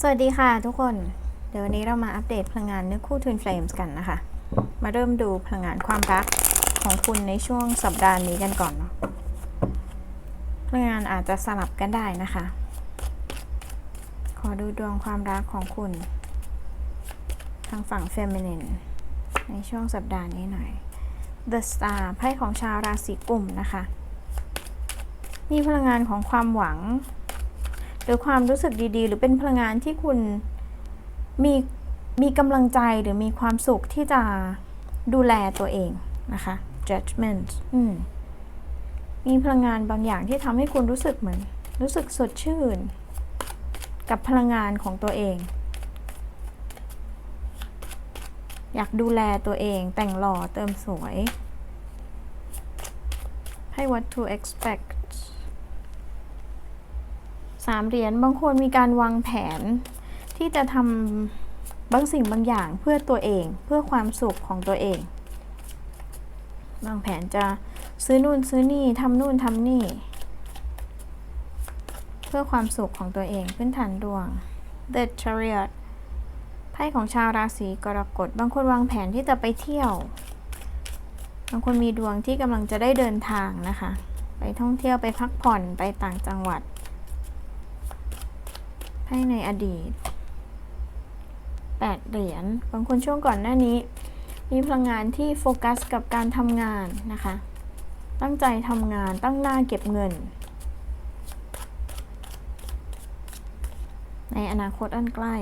สวัสดีค่ะทุกคน เดี๋ยววันนี้เรามาอัปเดตพลังงานเนื้อคู่ Twin Flames กันนะคะ มาเริ่มดูพลังงานความรักของคุณในช่วงสัปดาห์นี้กันก่อนเนาะพลังงานอาจจะสลับกันได้นะคะ ขอดูดวงความรักของคุณ ทางฝั่งเฟมินินในช่วงสัปดาห์นี้หน่อย The Star ไพ่ของชาวราศีกุมนะคะ มีพลังงานของความหวัง หรือความรู้สึกดีๆ หรือเป็นพลังงานที่คุณมีมีกำลังใจหรือมีความสุขที่จะดูแลตัวเองนะคะ judgment มมีพลังงานบางอย่างที่ทำให้คุณรู้สึกเหมือน รู้สึกสดชื่น กับพลังงานของตัวเอง อยากดูแลตัวเองแต่งหล่อเติมสวย ให้ what to expect สามเหรียญบางคนมีการวางแผน ที่จะทำบางสิ่งบางอย่างเพื่อตัวเองเพื่อความสุขของตัวเองวางแผนจะซื้อนู่นซื้อนี่ทำนู่นทำนี่ เพื่อความสุขของตัวเองพื้นฐานดวง The Chariot ไพ่ของชาวราศีกรกฎ บางคนวางแผนที่จะไปเที่ยว บางคนมีดวงที่กำลังจะได้เดินทางนะคะ ไปท่องเที่ยวไปพักผ่อนไปต่างจังหวัด ไพ่ในอดีต8เหรียญบางคนช่วงก่อนหน้านี้ มีพลังงานที่โฟกัสกับการทำงานนะคะ ตั้งใจทำงานตั้งหน้าเก็บเงิน ในอนาคตอันใกล้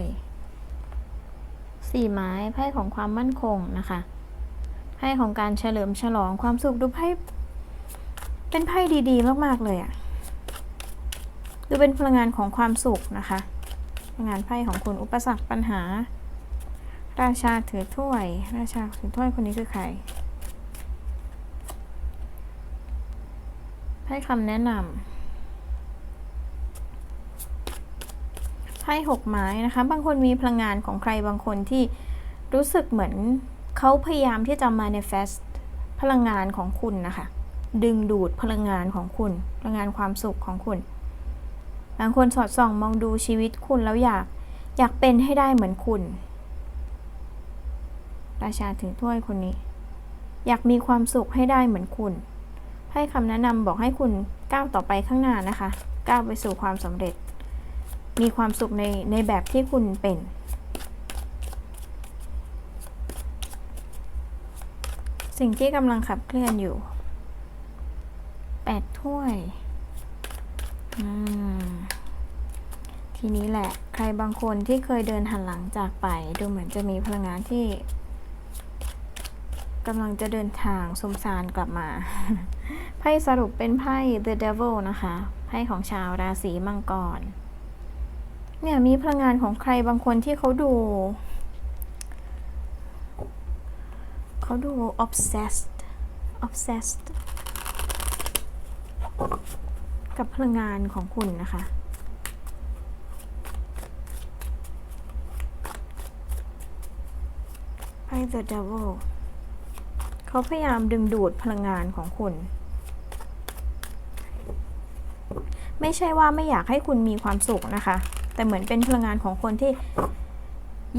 สี่ไม้ไพ่ของความมั่นคงนะคะไพ่ของการเฉลิมฉลองความสุขดูไพ่เป็นไพ่ดีๆ มากๆเลยอะดูเป็นพลังงานของความสุขนะคะ งงานไพ่ของคุณอุปสรรคปัญหา ราชาถือถ้วย ราชาถือถ้วยคนนี้คือใครให้คำแนะนำไพ่หกไม้นะคะ บางคนมีพลังงานของใครบางคนที่รู้สึกเหมือนเขาพยายามที่จะ manifest พลังงานของคุณนะคะ ดึงดูดพลังงานของคุณ พลังงานความสุขของคุณางคนสอดส่องมองดูชีวิตคุณแล้วอยากอยากเป็นให้ได้เหมือนคุณ ราชาถือถ้วยคนนี้ อยากมีความสุขให้ได้เหมือนคุณ ให้คำแนะนำบอกให้คุณก้าวต่อไปข้างหน้านะคะ ก้าวไปสู่ความสำเร็จ มีความสุขในในแบบที่คุณเป็นสิ่งที่กำลังขับเคลื่อนอยู่ แปดถ้วย อืม ทีนี้แหละใครบางคนที่เคยเดินหันหลังจากไป ดูเหมือนจะมีพลังงานที่กำลังจะเดินทางสมสารกลับมา ไพ่สรุปเป็นไพ่ The Devil นะคะ ไพ่ของชาวราศีมังกร เนี่ยมีพลังงานของใครบางคนที่เขาดู เขาดู obsessed obsessed กับพลังงานของคุณนะคะ ไพ่ The Devil เขาพยายามดึงดูดพลังงานของคุณ ไม่ใช่ว่าไม่อยากให้คุณมีความสุขนะคะ แต่เหมือนเป็นพลังงานของคนที่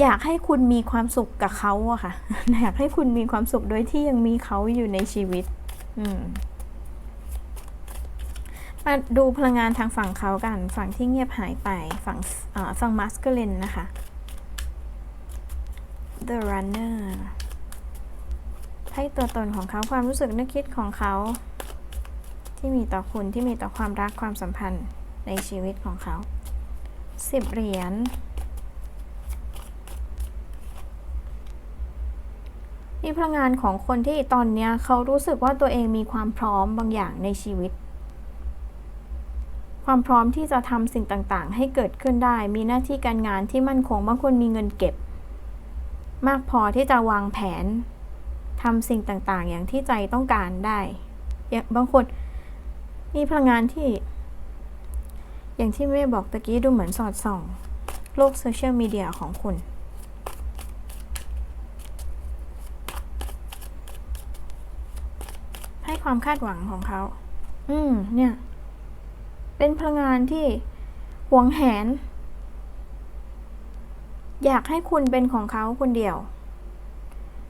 อยากให้คุณมีความสุขกับเขาอะค่ะ อยากให้คุณมีความสุขโดยที่ยังมีเขาอยู่ในชีวิต อืมมาดูพลังงานทางฝั่งเขากัน ฝั่งที่เงียบหายไป ฝั่งฝั่งมัสคูลินนะคะ The Runner ให้ตัวตนของเขาความรู้สึกนึกคิดของเขา ที่มีต่อคุณที่มีต่อความรักความสัมพันธ์ในชีวิตของเขาสิบเหรียญมีพลังงานของคนที่ตอนนี้เขารู้สึกว่าตัวเองมีความพร้อมบางอย่างในชีวิต ความพร้อมที่จะทำสิ่งต่างๆ ให้เกิดขึ้นได้ มีหน้าที่การงานที่มั่นคงบางคนมีเงินเก็บ มากพอที่จะวางแผนทำสิ่งต่างๆ อย่างที่ใจต้องการได้อย่างบางคนมีพลังงานที่ อย่างที่แม่บอกตะกี้ดูเหมือนสอดส่อง โลกโซเชียลมีเดียของคุณให้ความคาดหวังของเขา อืม เนี่ย เป็นพลังงานที่หวงแหน อยากให้คุณเป็นของเขาคนเดียว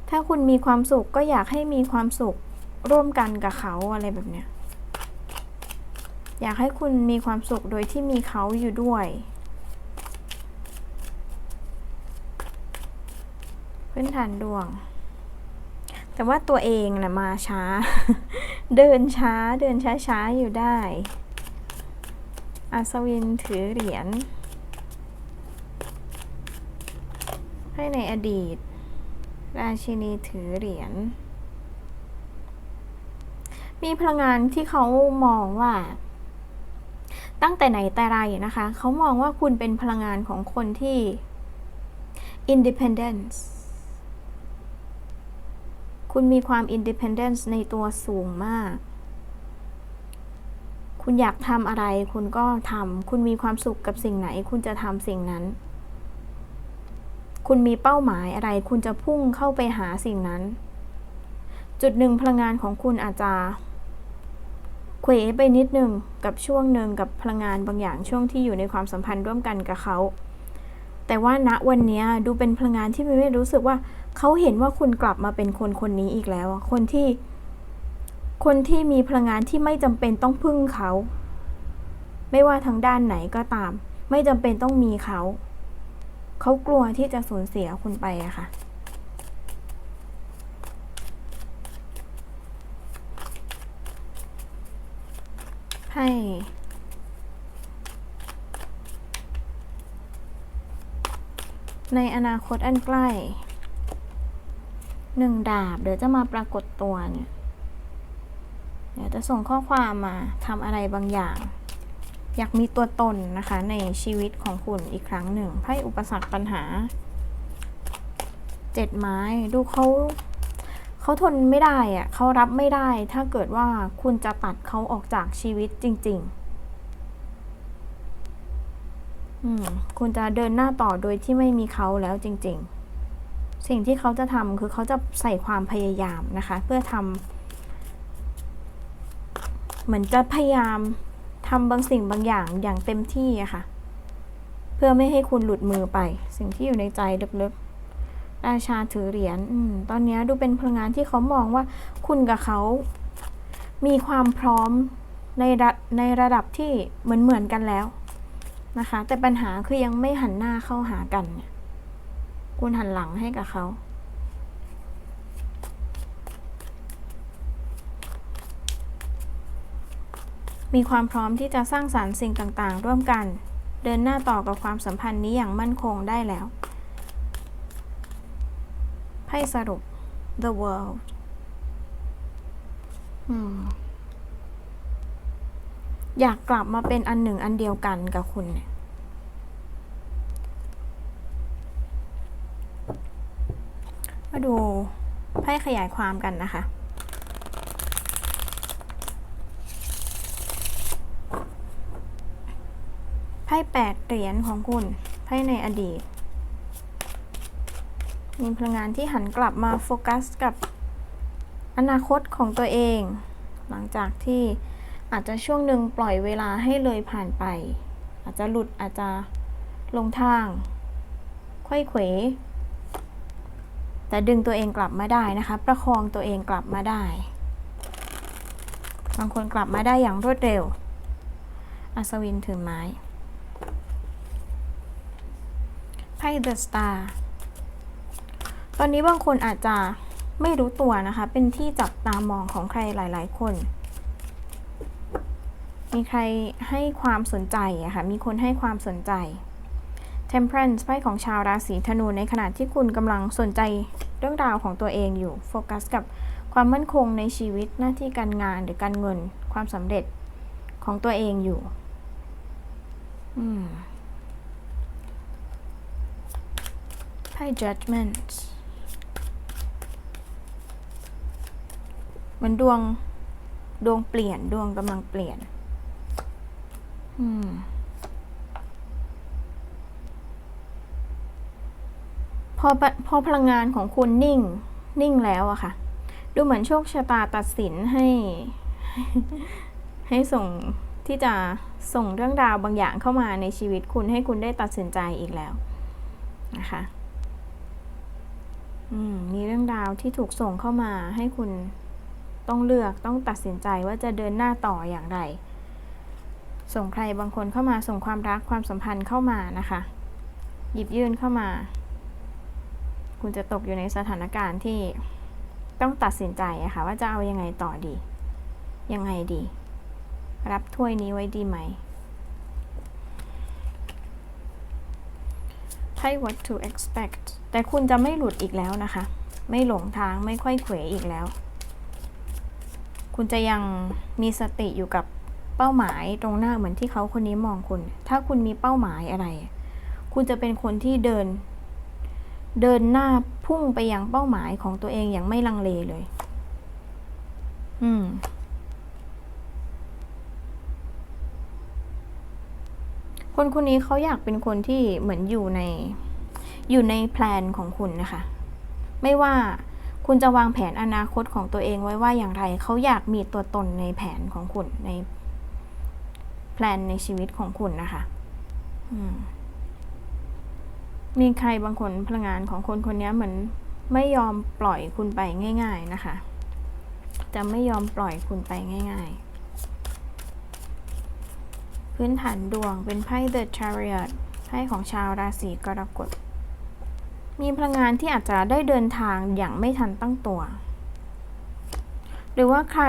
ถ้าคุณมีความสุขก็อยากให้มีความสุขร่วมกันกับเขาอะไรแบบเนี้ย อยากให้คุณมีความสุขโดยที่มีเขาอยู่ด้วย พื้นฐานดวง แต่ว่าตัวเองนะมาช้า เดินช้า เดินช้าๆอยู่ได้ อัศวินถือเหรียญ ให้ในอดีต ราชินีถือเหรียญ มีพลังงานที่เขามองว่า ตั้งแต่ไหนแต่ไรนะคะ เขามองว่าคุณเป็นพลังงานของคนที่ independence คุณมีความ independence ในตัวสูงมาก คุณอยากทำอะไร คุณก็ทำ คุณมีความสุขกับสิ่งไหน คุณจะทำสิ่งนั้น คุณมีเป้าหมายอะไร คุณจะพุ่งเข้าไปหาสิ่งนั้น จุดหนึ่งพลังงานของคุณอาจจะเขวไปนิดหนึ่งกับช่วงหนึ่งกับพลังงานบางอย่างช่วงที่อยู่ในความสัมพันธ์ร่วมกันกับเขา แต่ว่าณวันนี้ดูเป็นพลังงานที่ไม่รู้สึกว่าเขาเห็นว่าคุณกลับมาเป็นคนคนนี้อีกแล้ว คนที่ คนที่มีพลังงานที่ไม่จำเป็นต้องพึ่งเขา ไม่ว่าทางด้านไหนก็ตาม ไม่จำเป็นต้องมีเขา เขากลัวที่จะสูญเสียคุณไปอะค่ะ ให้ในอนาคตอันใกล้หนึ่งดาบ เดี๋ยวจะมาปรากฏตัวเนี่ย เดี๋ยวจะส่งข้อความมาทำอะไรบางอย่าง อยากมีตัวตนนะคะในชีวิตของคุณอีกครั้งหนึ่งไพ่อุปสรรคปัญหาเจ็ดไม้ดูเขาเขาทนไม่ได้อะเขารับไม่ได้ถ้าเกิดว่าคุณจะตัดเขาออกจากชีวิตจริง ๆ อืมคุณจะเดินหน้าต่อโดยที่ไม่มีเขาแล้วจริง ๆ สิ่งที่เขาจะทำคือเขาจะใส่ความพยายามนะคะ เพื่อทำเหมือนจะพยายาม ทำบางสิ่งบางอย่างอย่างเต็มที่อะค่ะ เพื่อไม่ให้คุณหลุดมือไป สิ่งที่อยู่ในใจลึกๆราชาถือเหรียญอตอนนี้ดูเป็นพลังงานที่เขามองว่าคุณกับเขา มีความพร้อมในระในระดับที่เหมือนเหมือนกันแล้วนะคะ แต่ปัญหาคือยังไม่หันหน้าเข้าหากันเนี่ยคุณหันหลังให้กับเขา มีความพร้อมที่จะสร้างสารรค์สิ่งต่างๆ ร่วมกัน เดินหน้าต่อกับความสัมพันธ์นี้อย่างมั่นคงได้แล้ว ไพ่สรุป the world อยากกลับมาเป็นอันหนึ่งอันเดียวกันกับคุณเนี่ยมาดูไพ่ขยายความกันนะคะ พ่แปดเหรียญของคุณไพ่ในอดีต มีพลังงานที่หันกลับมาโฟกัสกับอนาคตของตัวเอง หลังจากที่อาจจะช่วงหนึ่งปล่อยเวลาให้เลยผ่านไป อาจจะหลุดอาจจะลงทางค่อยเขวแต่ดึงตัวเองกลับมาได้นะคะ ประคองตัวเองกลับมาได้ บางคนกลับมาได้อย่างรวดเร็ว อัศวินถือไม้ ไพ่ The Star ตอนนี้บางคนอาจจะไม่รู้ตัวนะคะ เป็นที่จับตามองของใครหลาย ๆ คน มีใครให้ความสนใจอะคะ่ะ มีคนให้ความสนใจ Temperance ไพ่ของชาวราศีธนู ในขณะที่คุณกำลังสนใจเรื่องราวของตัวเองอยู่ โฟกัสกับความมั่นคงในชีวิตหน้าที่การงานหรือการเงินความสำเร็จของตัวเองอยู่ อืม ไพ่ judgment เหมือนดวง ดวงเปลี่ยน ดวงกำลังเปลี่ยน อืมพอพอพลังงานของคุณนิ่ง นิ่งแล้วอะค่ะ ดูเหมือนโชคชะตาตัดสินให้ ให้ส่งที่จะส่งเรื่องราวบางอย่างเข้ามาในชีวิตคุณให้คุณได้ตัดสินใจอีกแล้วนะคะ มมีเรื่องราวที่ถูกส่งเข้ามาให้คุณต้องเลือกต้องตัดสินใจว่าจะเดินหน้าต่ออย่างไร ส่งใครบางคนเข้ามาส่งความรักความสัมพันธ์เข้ามานะคะ หยิบยื่นเข้ามา คุณจะตกอยู่ในสถานการณ์ที่ต้องตัดสินใจอะค่ะว่าจะเอายังไงต่อดี ยังไงดี รับถ้วยนี้ไว้ดีไหม ไพ่ what to expect แต่คุณจะไม่หลุดอีกแล้วนะคะ ไม่หลงทางไม่ค่อยเขวอีกแล้ว คุณจะยังมีสติอยู่กับเป้าหมายตรงหน้าเหมือนที่เขาคนนี้มองคุณ ถ้าคุณมีเป้าหมายอะไร คุณจะเป็นคนที่เดิน เดินหน้าพุ่งไปยังเป้าหมายของตัวเองอย่างไม่ลังเลเลย อืม คนคนนี้เขาอยากเป็นคนที่เหมือนอยู่ในอยู่ในแพลนของคุณนะคะ ไม่ว่าคุณจะวางแผนอนาคตของตัวเองไว้ว่าอย่างไรเขาอยากมีตัวตนในแผนของคุณในแพลนในชีวิตของคุณนะคะมีใครบางคนพลังงานของคนคนนี้เหมือนไม่ยอมปล่อยคุณไปง่าย ๆนะคะ จะไม่ยอมปล่อยคุณไปง่าย ๆ พื้นฐานดวงเป็นไพ่ The Chariot ไพ่ของชาวราศีกรกฎ มีพลังงานที่อาจจะได้เดินทางอย่างไม่ทันตั้งตัว หรือว่าใคร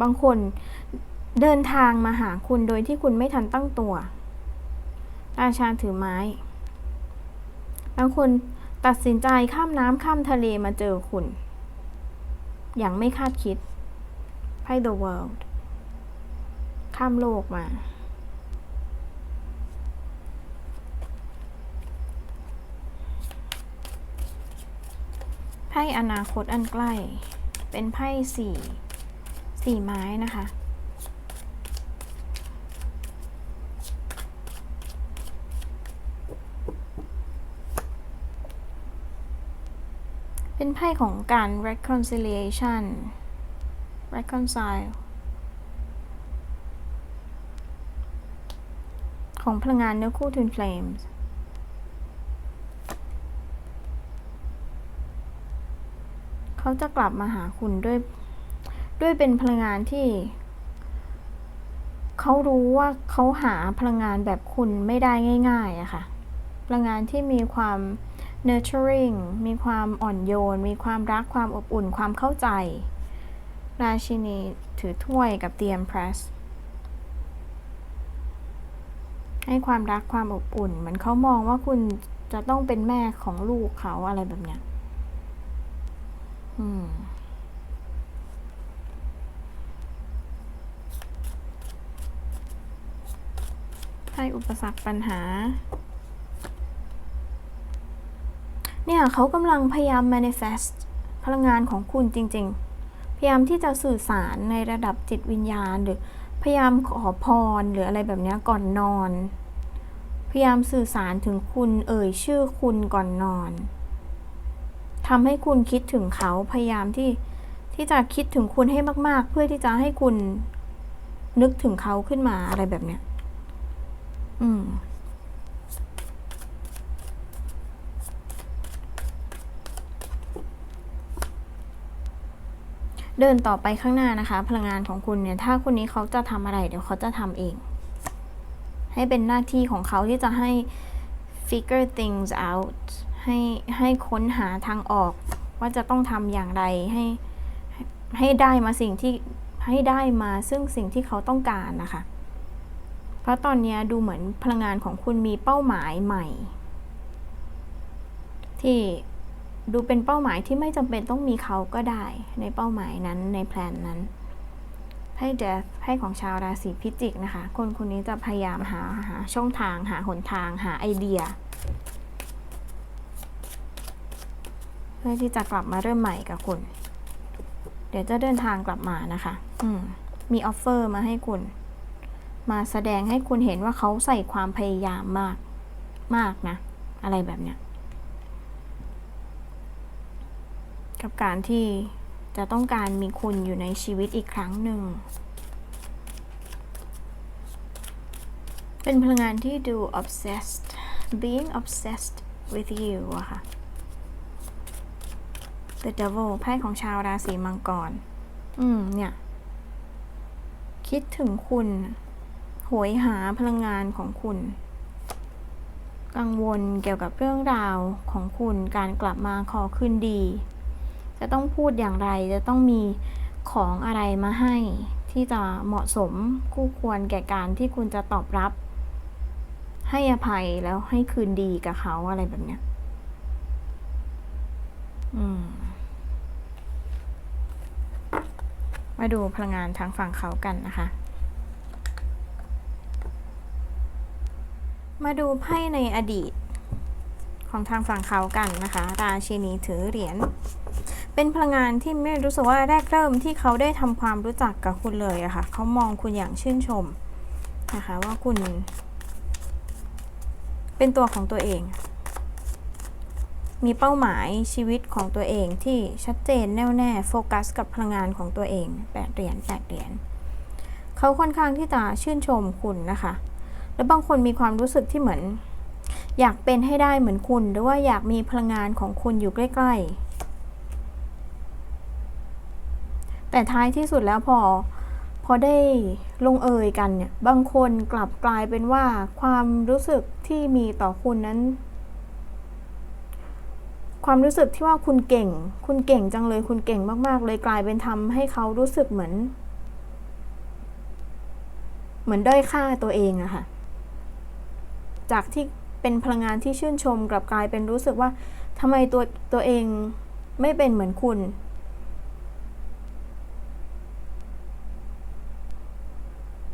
บางคนเดินทางมาหาคุณโดยที่คุณไม่ทันตั้งตัวราชาถือไม้ บางคนตัดสินใจข้ามน้ำข้ามทะเลมาเจอคุณ อย่างไม่คาดคิดไพ่ The World ข้ามโลกมา พ่อนาคตอันใกล้ เป็นไพ่สี่สี่ไม้นะคะ เป็นไพ่ของการ reconciliation reconcile ของพลังงานเนื้อคู่ Twin Flames เขาจะกลับมาหาคุณด้วย ด้วยเป็นพลังงานที่ เขารู้ว่าเขาหาพลังงานแบบคุณไม่ได้ง่ายๆอะค่ะ พลังงานที่มีความ nurturing มีความอ่อนโยน มีความรักความอบอุ่นความเข้าใจ ราชินีถือถ้วยกับเตียมเพรสให้ความรักความอบอุ่น เหมือนเขามองว่าคุณจะต้องเป็นแม่ของลูกเขาอะไรแบบเนี้ย อืมให้อุปสรรคปัญหา เนี่ยเขากำลังพยายาม manifest พลังงานของคุณจริง ๆ พยายามที่จะสื่อสารในระดับจิตวิญญาณ หรือพยายามขอพรหรืออะไรแบบนี้ก่อนนอน พยายามสื่อสารถึงคุณเอ่ยชื่อคุณก่อนนอน ทำให้คุณคิดถึงเขาพยายามที่ที่จะคิดถึงคุณให้มาก ๆ เพื่อที่จะให้คุณนึกถึงเขาขึ้นมาอะไรแบบเนี้ย อืมเดินต่อไปข้างหน้านะคะ พลังงานของคุณเนี่ย ถ้าคนนี้เขาจะทำอะไร เดี๋ยวเขาจะทำเอง ให้เป็นหน้าที่ของเขาที่จะให้ figure things out ให้ให้ค้นหาทางออก ว่าจะต้องทำอย่างไรให้ให้ได้มาสิ่งที่ให้ได้มาซึ่งสิ่งที่เขาต้องการนะคะ เพราะตอนนี้ดูเหมือนพลังงานของคุณมีเป้าหมายใหม่ ที่ดูเป็นเป้าหมายที่ไม่จำเป็นต้องมีเขาก็ได้ ในเป้าหมายนั้นในแพลนนั้นไพ่เดธไพ่ของชาวราศีพิจิกนะคะ คนคนนี้จะพยายามหาหาช่องทางหาหนทางหาไอเดีย เพื่อที่จะกลับมาเริ่มใหม่กับคุณ เดี๋ยวจะเดินทางกลับมานะคะ อืมมีออฟเฟอร์มาให้คุณ มาแสดงให้คุณเห็นว่าเขาใส่ความพยายามมากมากนะ อะไรแบบเนี้ย กับการที่จะต้องการมีคุณอยู่ในชีวิตอีกครั้งหนึ่ง เป็นพลังงานที่ดู obsessed being obsessed with you อะค่ะ The Devil ไพ่ของชาวราศีมังกร อืม เนี่ย คิดถึงคุณโหยหาพลังงานของคุณ กังวลเกี่ยวกับเรื่องราวของคุณการกลับมาขอคืนดี จะต้องพูดอย่างไรจะต้องมีของอะไรมาให้ ที่จะเหมาะสมคู่ควรแก่การที่คุณจะตอบรับ ให้อภัยแล้วให้คืนดีกับเขาอะไรแบบเนี้ย อืม มาดูพลังงานทางฝั่งเขากันนะคะ มาดูไพ่ในอดีต ของทางฝั่งเขากันนะคะราชินีถือเหรียญ เป็นพลังงานที่ไม่รู้สึกว่าแรกเริ่มที่เขาได้ทำความรู้จักกับคุณเลยอะค่ะเขามองคุณอย่างชื่นชมนะคะว่าคุณ เป็นตัวของตัวเอง มีเป้าหมายชีวิตของตัวเองที่ชัดเจนแน่วแน่โฟกัสกับพลังงานของตัวเองแปดเหรียญแปดเหรียญเขาค่อนข้างที่จะชื่นชมคุณนะคะ แล้วบางคนมีความรู้สึกที่เหมือน อยากเป็นให้ได้เหมือนคุณ หรือว่าอยากมีพลังงานของคุณอยู่ใกล้ๆ แต่ท้ายที่สุดแล้วพอพอได้ลงเอยกันเนี่ย บางคนกลับกลายเป็นว่าความรู้สึกที่มีต่อคุณนั้น ความรู้สึกที่ว่าคุณเก่ง คุณเก่งจังเลย คุณเก่งมากๆ เลยกลายเป็นทำให้เขารู้สึกเหมือน เหมือนด้อยค่าตัวเองอะค่ะ จากที่เป็นพลังงานที่ชื่นชมกลับกลายเป็นรู้สึกว่าทำไมตัวตัวเองไม่เป็นเหมือนคุณ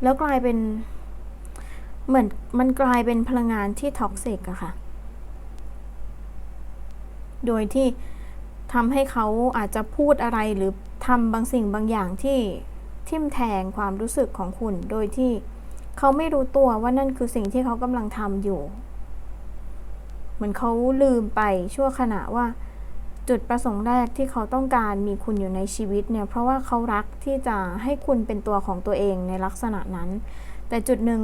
แล้วกลายเป็นเหมือนมันกลายเป็นพลังงานที่ท็อกซิกอะค่ะ โดยที่ทำให้เขาอาจจะพูดอะไรหรือทำบางสิ่งบางอย่างที่ทิ่มแทงความรู้สึกของคุณ โดยที่เขาไม่รู้ตัวว่านั่นคือสิ่งที่เขากำลังทำอยู่ เหมือนเขาลืมไปชั่วขณะว่า จุดประสงค์แรกที่เขาต้องการมีคุณอยู่ในชีวิตเนี่ย เพราะว่าเขารักที่จะให้คุณเป็นตัวของตัวเองในลักษณะนั้น แต่จุดหนึ่ง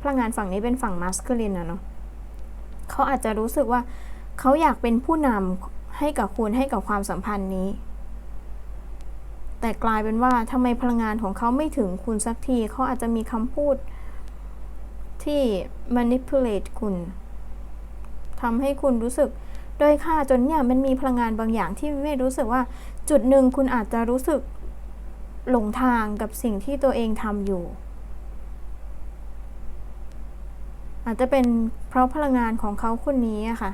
พลังงานฝั่งนี้เป็นฝั่งมัสคูลินนะเนาะเขาอาจจะรู้สึกว่า เขาอยากเป็นผู้นำให้กับคุณให้กับความสัมพันธ์นี้ แต่กลายเป็นว่าทำไมพลังงานของเขาไม่ถึงคุณสักที เขาอาจจะมีคำพูดที่ manipulate คุณทำให้คุณรู้สึกด้อยค่าจนเนี่ยมันมีพลังงานบางอย่างที่ไม่รู้สึกว่าจุดหนึ่งคุณอาจจะรู้สึกหลงทางกับสิ่งที่ตัวเองทำอยู่ อาจจะเป็นเพราะพลังงานของเขาคนนี้อะค่ะ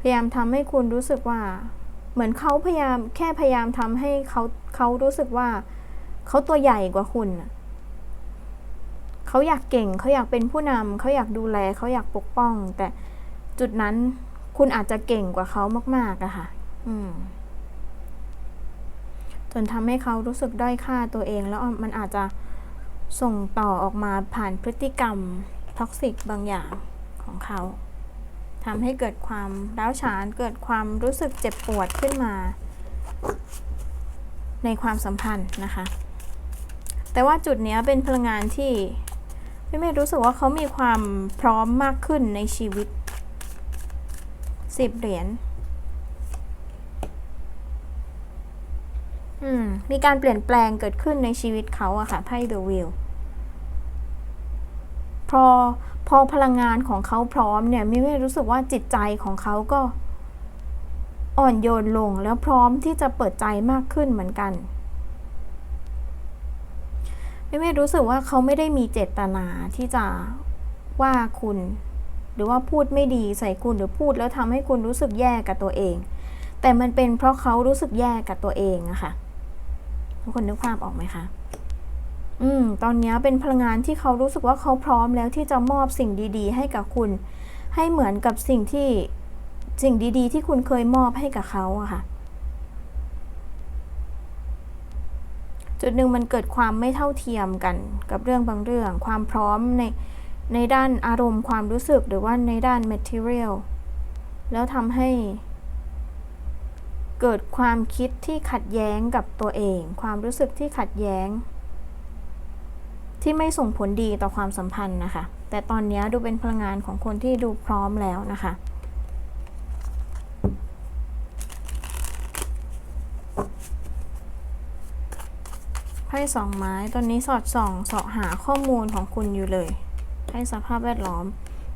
พยายามทำให้คุณรู้สึกว่า เหมือนเขาพยายามแค่พยายามทำให้เขาเขารู้สึกว่าเขาตัวใหญ่กว่าคุณเขาอยากเก่งเขาอยากเป็นผู้นำเขาอยากดูแลเขาอยากปกป้อง แต่จุดนั้นคุณอาจจะเก่งกว่าเขามากๆอะค่ะ อืมจนทำให้เขารู้สึกด้อยค่าตัวเอง แล้วมันอาจจะส่งต่อออกมาผ่านพฤติกรรมท็อกซิกบางอย่างของเขา ทำให้เกิดความร้าวฉานเกิดความรู้สึกเจ็บปวดขึ้นมา ในความสัมพันธ์นะคะ แต่ว่าจุดนี้เป็นพลังงานที่พี่เมย์รู้สึกว่าเขามีความพร้อมมากขึ้นในชีวิตสิบเหรียญอืมมีการเปลี่ยนแปลงเกิดขึ้นในชีวิตเขาอะค่ะไพ่ The Wheel พอ พอพลังงานของเขาพร้อมเนี่ยมิเม่รู้สึกว่าจิตใจของเขาก็อ่อนโยนลงแล้วพร้อมที่จะเปิดใจมากขึ้นเหมือนกันมิเม่รู้สึกว่าเขาไม่ได้มีเจตนาที่จะว่าคุณ หรือว่าพูดไม่ดีใส่คุณหรือพูดแล้วทำให้คุณรู้สึกแย่กับตัวเอง แต่มันเป็นเพราะเขารู้สึกแย่กับตัวเองอะค่ะทุกคนนึกภาพออกไหมคะ อืมตอนนี้เป็นพลังงานที่เขารู้สึกว่าเขาพร้อมแล้วที่จะมอบสิ่งดี ๆ ให้กับคุณ ให้เหมือนกับสิ่งที่สิ่งดี ๆ ที่คุณเคยมอบให้กับเขาอะค่ะ จุดหนึ่งมันเกิดความไม่เท่าเทียมกันกับเรื่องบางเรื่อง ความพร้อมในในด้านอารมณ์ความรู้สึกหรือว่าในด้าน material แล้วทำให้เกิดความคิดที่ขัดแย้งกับตัวเอง ความรู้สึกที่ขัดแย้ง ที่ไม่ส่งผลดีต่อความสัมพันธ์นะคะ แต่ตอนนี้ดูเป็นพลังงานของคนที่ดูพร้อมแล้วนะคะ ไพ่สองไม้ตอนนี้สอดส่องเสาะหาข้อมูลของคุณอยู่เลยไพ่สภาพแวดล้อม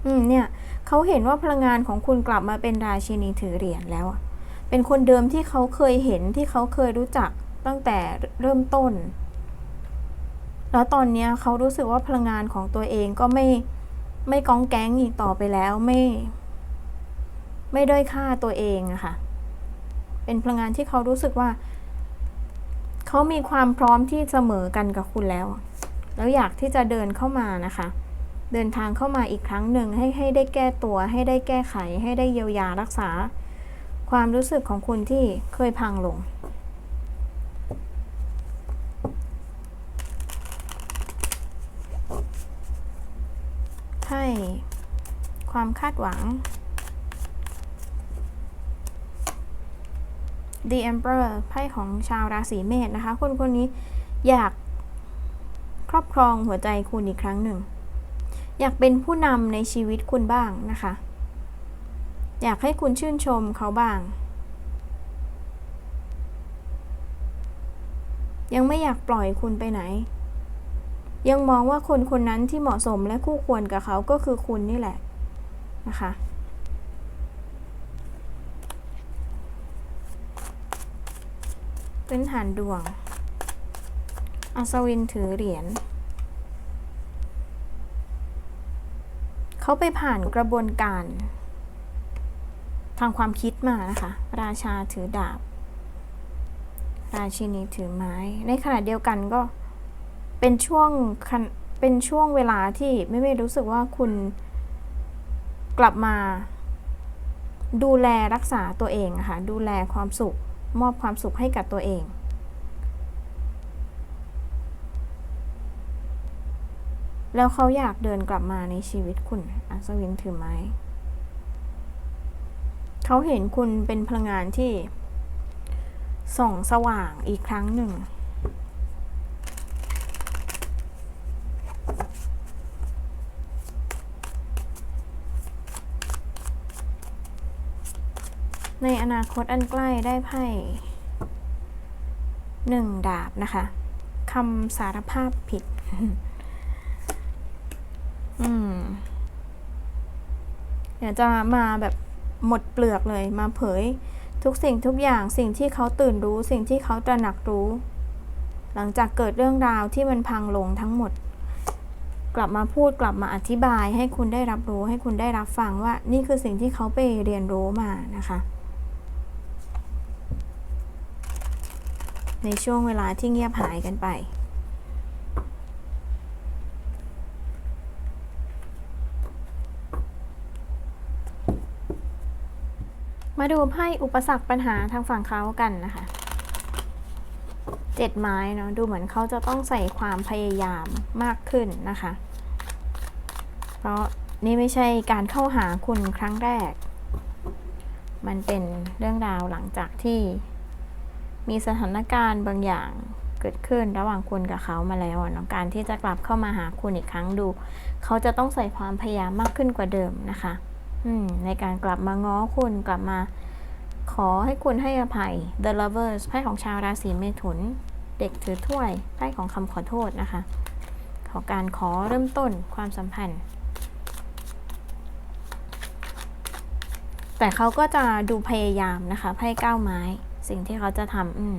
อืมเนี่ยเขาเห็นว่าพลังงานของคุณกลับมาเป็นราชินีถือเหรียญแล้วอะเป็นคนเดิมที่เขาเคยเห็นที่เขาเคยรู้จักตั้งแต่เริ่มต้น แล้วตอนนี้เขารู้สึกว่าพลังงานของตัวเองก็ไม่ไม่ก้องแก๊งอีกต่อไปแล้วไม่ ไม่ด้อยค่าตัวเองอะค่ะ เป็นพลังงานที่เขารู้สึกว่า เขามีความพร้อมที่เสมอกันกับคุณแล้ว แล้วอยากที่จะเดินเข้ามานะคะ เดินทางเข้ามาอีกครั้งหนึ่งให้ให้ได้แก้ตัว ให้ได้แก้ไข ให้ได้เยียวยารักษา ความรู้สึกของคุณที่เคยพังลง ไพ่ความคาดหวัง The Emperor ไพ่ของชาวราศีเมษนะคะ คนคนนี้อยากครอบครองหัวใจคุณอีกครั้งหนึ่ง อยากเป็นผู้นำในชีวิตคุณบ้างนะคะ อยากให้คุณชื่นชมเขาบ้าง ยังไม่อยากปล่อยคุณไปไหน ยังมองว่าคนคนนั้นที่เหมาะสมและคู่ควรกับเขาก็คือคุณนี่แหละนะคะพื้นฐานดวง อัศวินถือเหรียญ เขาไปผ่านกระบวนการ ทางความคิดมานะคะ ราชาถือดาบ ราชินีถือไม้ ในขณะเดียวกันก็ เป็นช่วงเป็นช่วงเวลาที่ไม่ไม่รู้สึกว่าคุณกลับมา ดูแลรักษาตัวเองอะค่ะดูแลความสุข มอบความสุขให้กับตัวเองแล้วเขาอยากเดินกลับมาในชีวิตคุณ อัศวินถือไม้ เขาเห็นคุณเป็นพลังงานที่ ส่องสว่างอีกครั้งหนึ่ง ในอนาคตอันใกล้ได้ไพ่หนึ่งดาบนะคะคำสารภาพผิด อืมเดี๋ยวจะมาแบบหมดเปลือกเลยมาเผยทุกสิ่งทุกอย่างสิ่งที่เขาตื่นรู้สิ่งที่เขาตระหนักรู้ หลังจากเกิดเรื่องราวที่มันพังลงทั้งหมด กลับมาพูดกลับมาอธิบายให้คุณได้รับรู้ให้คุณได้รับฟังว่า นี่คือสิ่งที่เขาไปเรียนรู้มานะคะ ในช่วงเวลาที่เงียบหายกันไป มาดูไพ่อุปสรรคปัญหาทางฝั่งเขากันนะคะเจ็ดไม้เนาะดูเหมือนเขาจะต้องใส่ความพยายามมากขึ้นนะคะ เพราะนี่ไม่ใช่การเข้าหาคุณครั้งแรก มันเป็นเรื่องราวหลังจากที่ มีสถานการณ์บางอย่างเกิดขึ้นระหว่างคุณกับเขามาแล้วเนาะการที่จะกลับเข้ามาหาคุณอีกครั้งดู เขาจะต้องใส่ความพยายามมากขึ้นกว่าเดิมนะคะ อืมในการกลับมาง้อคุณกลับมา ขอให้คุณให้อภัย The Lovers ไพ่ของชาวราศีเมถุน เด็กถือถ้วยไพ่ของคำขอโทษนะคะ ของการขอเริ่มต้นความสัมพันธ์ แต่เขาก็จะดูพยายามนะคะไพ่เก้าไม้ สิ่งที่เขาจะทำอืม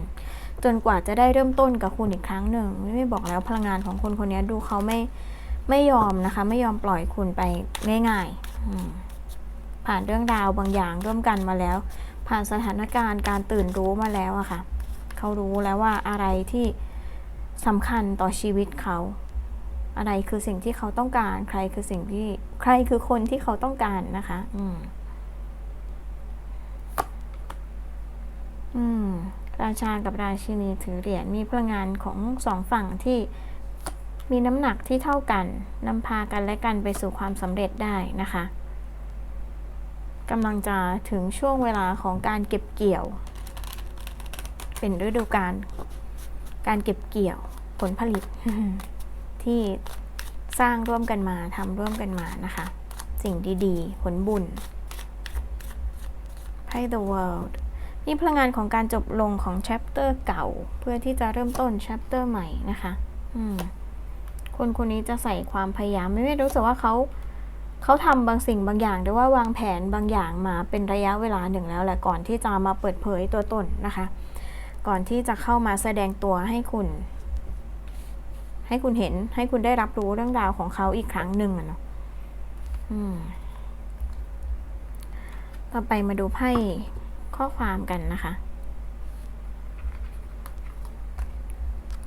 จนกว่าจะได้เริ่มต้นกับคุณอีกครั้งหนึ่ง ไม่บอกแล้วพลังงานของคนคนนี้ดูเขาไม่ไม่ยอมนะคะ ไม่ยอมปล่อยคุณไปง่ายๆผ่านเรื่องราวบางอย่างร่วมกันมาแล้ว ผ่านสถานการณ์การตื่นรู้มาแล้วอะค่ะ เขารู้แล้วว่าอะไรที่สำคัญต่อชีวิตเขา อะไรคือสิ่งที่เขาต้องการ ใครคือสิ่งที่ใครคือคนที่เขาต้องการนะคะ อืม อืม ราชากับราชินีถือเหรียญมีพลังงานของสองฝั่งที่มีน้ำหนักที่เท่ากันนำพากันและกันไปสู่ความสำเร็จได้นะคะกำลังจะถึงช่วงเวลาของการเก็บเกี่ยว เป็นฤดูกาลการเก็บเกี่ยวผลผลิต ที่สร้างร่วมกันมาทำร่วมกันมานะคะ สิ่งดีๆ ผลบุญไพ่ The World มีพลังงานของการจบลงของ chapter เก่า เพื่อที่จะเริ่มต้น chapter ใหม่นะคะคนคนนี้จะใส่ความพยายามไม่ได้รู้สึกว่าเขาเขาทำบางสิ่งบางอย่างหรือว่าวางแผนบางอย่างมาเป็นระยะเวลาหนึ่งแล้วแหละก่อนที่จะมาเปิดเผยตัวตนนะคะ ก่อนที่จะเข้ามาแสดงตัวให้คุณ ให้คุณเห็นให้คุณได้รับรู้เรื่องราวของเขาอีกครั้งหนึ่งอะเนาะต่อไปมาดูไพ่ ข้อความกันนะคะ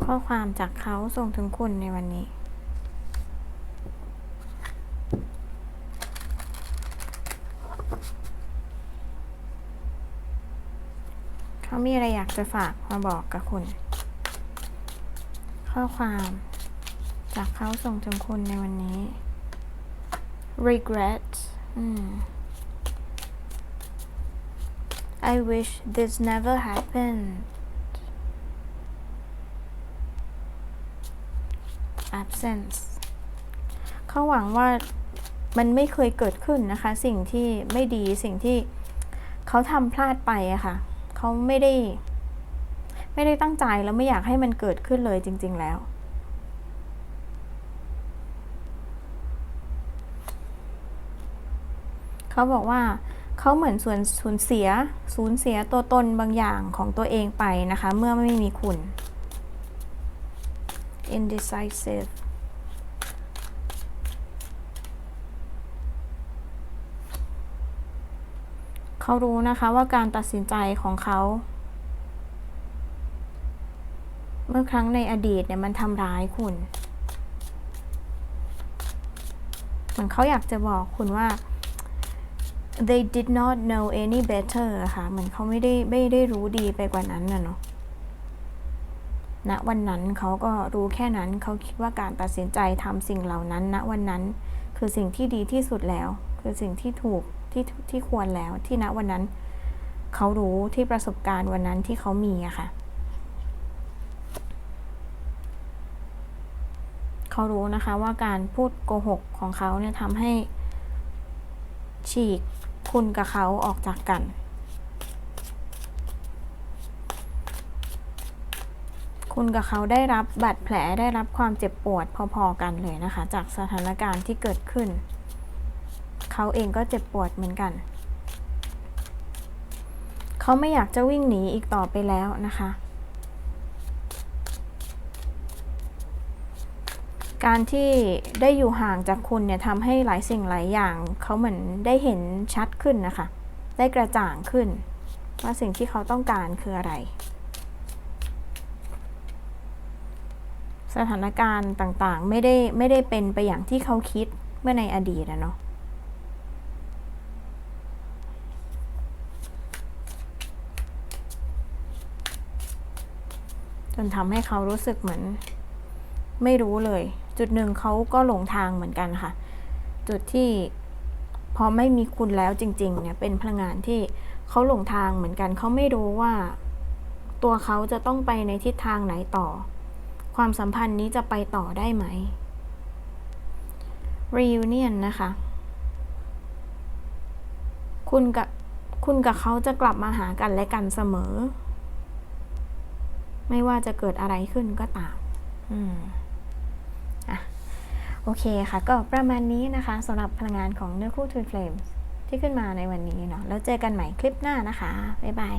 ข้อความจากเขาส่งถึงคุณในวันนี้ เขามีอะไรอยากจะฝากมาบอกกับคุณ ข้อความจากเขาส่งถึงคุณในวันนี้ regret อืม I wish this never happened absence เขาหวังว่ามันไม่เคยเกิดขึ้นนะคะ สิ่งที่ไม่ดีสิ่งที่เขาทำพลาดไปอะค่ะ เขาไม่ได้ ไม่ได้ตั้งใจแล้วไม่อยากให้มันเกิดขึ้นเลยจริง ๆ แล้ว เขาบอกว่า เขาเหมือนส่วนสูญเสียสูญเสียตัวตนบางอย่างของตัวเองไปนะคะ เมื่อไม่มีคุณ indecisive เขารู้นะคะว่าการตัดสินใจของเขา เมื่อครั้งในอดีตเนี่ยมันทำร้ายคุณ เหมือนเขาอยากจะบอกคุณว่า they did not know any better อะค่ะ เหมือนเขาไม่ได้ไม่ได้รู้ดีไปกว่านั้นนะเนาะณวันนั้นเขาก็รู้แค่นั้นเขาคิดว่าการตัดสินใจทำสิ่งเหล่านั้นณวันนั้นคือสิ่งที่ดีที่สุดแล้ว คือสิ่งที่ถูกที่ที่ควรแล้วที่ณวันนั้น เขารู้ที่ประสบการณ์วันนั้นที่เขามีอะค่ะเขารู้นะคะว่าการพูดโกหกของเขาเนี่ยทำให้ฉีก คุณกับเขาออกจากกัน คุณกับเขาได้รับบาดแผลได้รับความเจ็บปวดพอๆกันเลยนะคะ จากสถานการณ์ที่เกิดขึ้น เขาเองก็เจ็บปวดเหมือนกัน เขาไม่อยากจะวิ่งหนีอีกต่อไปแล้วนะคะ การที่ได้อยู่ห่างจากคุณเนี่ยทำให้หลายสิ่งหลายอย่างเขาเหมือนได้เห็นชัดขึ้นนะคะ ได้กระจ่างขึ้น ว่าสิ่งที่เขาต้องการคืออะไร สถานการณ์ต่างๆ ไม่ได้ไม่ได้เป็นไปอย่างที่เขาคิดเมื่อในอดีตนะเนาะจนทำให้เขารู้สึกเหมือน ไม่รู้เลย จุดหนึ่งเขาก็หลงทางเหมือนกันค่ะ จุดที่พอไม่มีคุณแล้วจริงๆเนี่ยเป็นพลังงานที่เขาหลงทางเหมือนกันเขาไม่รู้ว่า ตัวเขาจะต้องไปในทิศทางไหนต่อ ความสัมพันธ์นี้จะไปต่อได้ไหม reunion นะคะ คุณกับคุณกับเขาจะกลับมาหากันและกันเสมอ ไม่ว่าจะเกิดอะไรขึ้นก็ตาม อืม โอเคค่ะ ก็ประมาณนี้นะคะสำหรับพลังงานของเนื้อคู่ Twin Flames ที่ขึ้นมาในวันนี้เนาะแล้วเจอกันใหม่คลิปหน้านะคะ บ๊ายบาย